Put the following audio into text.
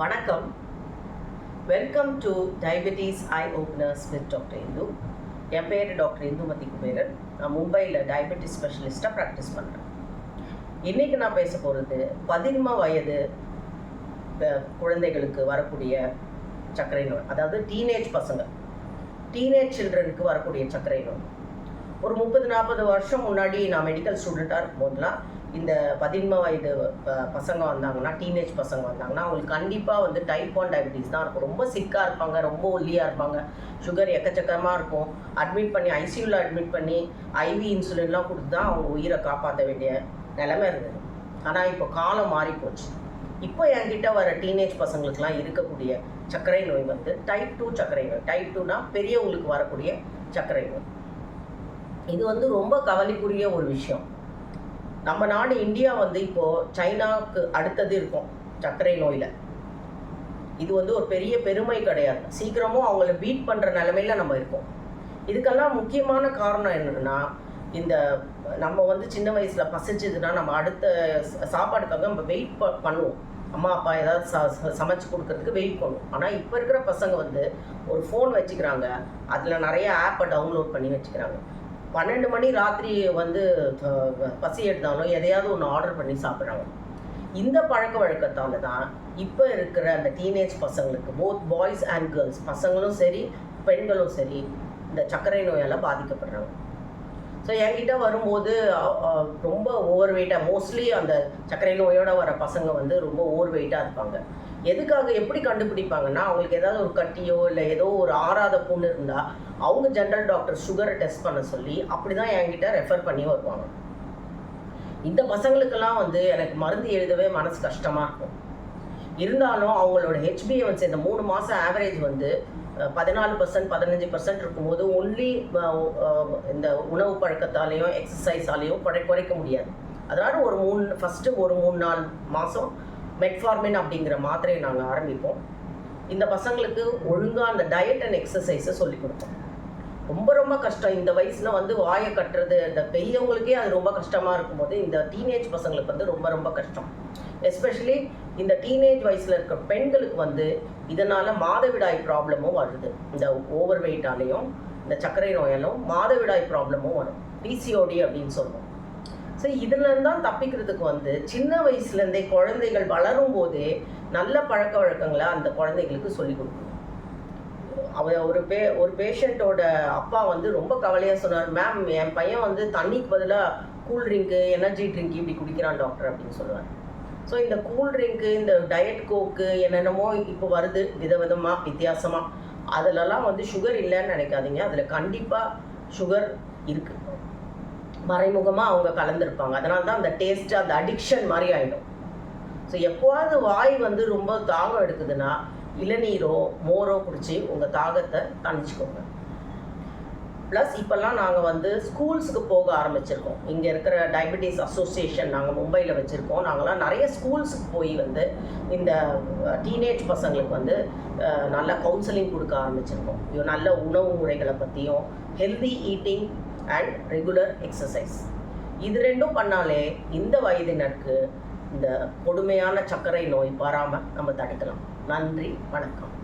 வணக்கம். Welcome to diabetes eye openers with doctor Indu என் பேர் doctor Indumathi Kuberan நான் மும்பையில் டயபெட்டிஸ் ஸ்பெஷலிஸ்ட்டாக ப்ராக்டிஸ் பண்ணுறேன் இன்றைக்கி நான் பேச போகிறது பதின்ம வயது குழந்தைகளுக்கு வரக்கூடிய சர்க்கரை நோய். அதாவது டீனேஜ் பசங்க. டீனேஜ் சில்ட்ரனுக்கு வரக்கூடிய சர்க்கரை நோய். ஒரு முப்பது நாற்பது வருஷம் முன்னாடி நான் மெடிக்கல் ஸ்டூடெண்ட்டாக இருக்கும்போதெல்லாம் இந்த பதின்ம வயது பசங்க வந்தாங்கன்னா டீனேஜ் பசங்க வந்தாங்கன்னா அவங்களுக்கு கண்டிப்பாக வந்து டைப் ஒன் டயபிட்டிஸ் தான் இருக்கும். ரொம்ப சிக்காக இருப்பாங்க ரொம்ப ஒல்லியாக இருப்பாங்க. சுகர் எக்கச்சக்கமாக இருக்கும். அட்மிட் பண்ணி ஐசியூவில் அட்மிட் பண்ணி ஐவி இன்சுலின்லாம் கொடுத்து தான் அவங்க உயிரை காப்பாற்ற வேண்டிய நிலைமை இருந்தது. ஆனால் இப்போ காலம் மாறி போச்சு இப்போ என்கிட்ட வர டீனேஜ் பசங்களுக்குலாம் இருக்கக்கூடிய சர்க்கரை நோய் வந்து டைப் டூ சர்க்கரை நோய். டைப் டூனா பெரியவங்களுக்கு வரக்கூடிய சர்க்கரை நோய். இது வந்து ரொம்ப கவலைக்குரிய ஒரு விஷயம். நம்ம நாடு இந்தியா வந்து இப்போ சைனாவுக்கு அடுத்தது இருக்கும் சர்க்கரை நோயில. இது வந்து ஒரு பெரிய பெருமை கிடையாது. சீக்கிரமும் அவங்கள பீட் பண்ற நிலைமையில நம்ம இருக்கோம். இதுக்கெல்லாம் முக்கியமான காரணம் என்னன்னா இந்த நம்ம வந்து சின்ன வயசுல பசிச்சதுன்னா நம்ம அடுத்த சாப்பாடுக்காக நம்ம வெயிட் பண்ணுவோம். அம்மா அப்பா ஏதாவது ச ச- சமைச்சு கொடுக்கறதுக்கு வெயிட் பண்ணுவோம். ஆனால் இப்போ இருக்கிற பசங்க வந்து ஒரு ஃபோன் வச்சுக்கிறாங்க. அதில் நிறைய ஆப்பை டவுன்லோட் பண்ணி வச்சுக்கிறாங்க. பன்னெண்டு மணி ராத்திரி வந்து பசி எடுத்தாலும் எதையாவது ஒன்று ஆர்டர் பண்ணி சாப்பிட்றாங்க. இந்த பழக்க வழக்கத்தால் தான் இப்போ இருக்கிற அந்த டீனேஜ் பசங்களுக்கு போத் பாய்ஸ் அண்ட் கேர்ள்ஸ் பசங்களும் சரி பெண்களும் சரி இந்த சர்க்கரை நோயால் பாதிக்கப்படுறாங்க. ஸோ என்கிட்ட வரும்போது ரொம்ப ஓவர் வெயிட்டாக மோஸ்ட்லி அந்த சர்க்கரை நோயோட வர பசங்க வந்து ரொம்ப ஓவர் வெயிட்டாக இருப்பாங்க. எதுக்காக எப்படி கண்டுபிடிப்பாங்கன்னா அவங்களுக்கு ஏதாவது ஒரு கட்டியோ இல்லை ஏதோ ஒரு ஆறாத புண்ணு இருந்தால் அவங்க ஜென்ரல் டாக்டர் சுகரை டெஸ்ட் பண்ண சொல்லி அப்படி தான் என்கிட்ட ரெஃபர் பண்ணி வருவாங்க. இந்த பசங்களுக்கெல்லாம் வந்து எனக்கு மருந்து எழுதவே மனசு கஷ்டமாக இருக்கும். இருந்தாலும் அவங்களோட ஹெச்பிஎன்சி இந்த மூணு மாதம் ஆவரேஜ் வந்து பதினாலு பர்சன்ட் பதினஞ்சு பர்சன்ட் இருக்கும்போது ஒன்லி இந்த உணவு பழக்கத்தாலேயும் எக்ஸசைஸாலேயும் குறை குறைக்க முடியாது. அதனால் ஒரு மூணு ஃபஸ்ட்டு ஒரு மூணு நாலு மாதம் மெட்ஃபார்மின் அப்படிங்கிற மாத்திரையை நாங்கள் ஆரம்பிப்போம். இந்த பசங்களுக்கு ஒழுங்காக அந்த டயட் அண்ட் எக்ஸசைஸை சொல்லிக் கொடுப்போம். ரொம்ப ரொம்ப கஷ்டம். இந்த வயசுல வந்து வாயை கட்டுறது இந்த பெரியவங்களுக்கே அது ரொம்ப கஷ்டமா இருக்கும்போது இந்த டீனேஜ் பசங்களுக்கு வந்து ரொம்ப ரொம்ப கஷ்டம். எஸ்பெஷலி இந்த டீனேஜ் வயசுல இருக்க பெண்களுக்கு வந்து இதனால மாதவிடாய் ப்ராப்ளமும் வருது. இந்த ஓவர் வெயிட்டாலையும் இந்த சர்க்கரை நோயாலும் மாதவிடாய் ப்ராப்ளமும் வரும். பிசிஓடி அப்படின்னு சொல்லுவோம். ஸோ இதுலேருந்து தான் தப்பிக்கிறதுக்கு வந்து சின்ன வயசுலேருந்தே குழந்தைகள் வளரும் போதே நல்ல பழக்க வழக்கங்களை அந்த குழந்தைகளுக்கு சொல்லிக் கொடுக்கணும். அவ ஒரு பே ஒரு பேஷண்ட்டோட அப்பா வந்து ரொம்ப கவலையாக சொன்னார். மேம் என் பையன் வந்து தண்ணிக்கு பதிலாக கூல் ட்ரிங்க்கு எனர்ஜி ட்ரிங்க் இப்படி குடிக்கிறான் டாக்டர் அப்படின்னு சொல்லுவார். ஸோ இந்த கூல் ட்ரிங்க்கு இந்த டயட் கோக்கு என்னென்னமோ இப்போ வருது. விதவிதமாக வித்தியாசமாக அதிலலாம் வந்து சுகர் இல்லைன்னு நினைக்காதீங்க. அதில் கண்டிப்பாக சுகர் இருக்குது மறைமுகமாக அவங்க கலந்துருப்பாங்க. அதனால தான் அந்த டேஸ்ட்டு அந்த அடிக்ஷன் மாதிரி ஆகிடும் ஸோ எப்போவாவது வாய் வந்து ரொம்ப தாகம் எடுக்குதுன்னா இளநீரோ மோரோ குடிச்சு உங்கள் தாகத்தை தணிச்சுக்கோங்க. ப்ளஸ் இப்போல்லாம் நாங்கள் வந்து ஸ்கூல்ஸுக்கு போக ஆரம்பிச்சிருக்கோம். இங்கே இருக்கிற டயபெட்டிஸ் அசோசியேஷன் நாங்கள் மும்பையில் வச்சுருக்கோம். நாங்களாம் நிறைய ஸ்கூல்ஸுக்கு போய் வந்து இந்த டீனேஜ் பசங்களுக்கு வந்து நல்ல கவுன்சிலிங் கொடுக்க ஆரம்பிச்சிருக்கோம். இது நல்ல உணவு முறைகளை பற்றியும் healthy eating and regular exercise இது ரெண்டும் பண்ணாலே இந்த வயதினருக்கு இந்த கொடுமையான சர்க்கரை நோய் வராமல் நம்ம தடுக்கலாம். நன்றி வணக்கம்.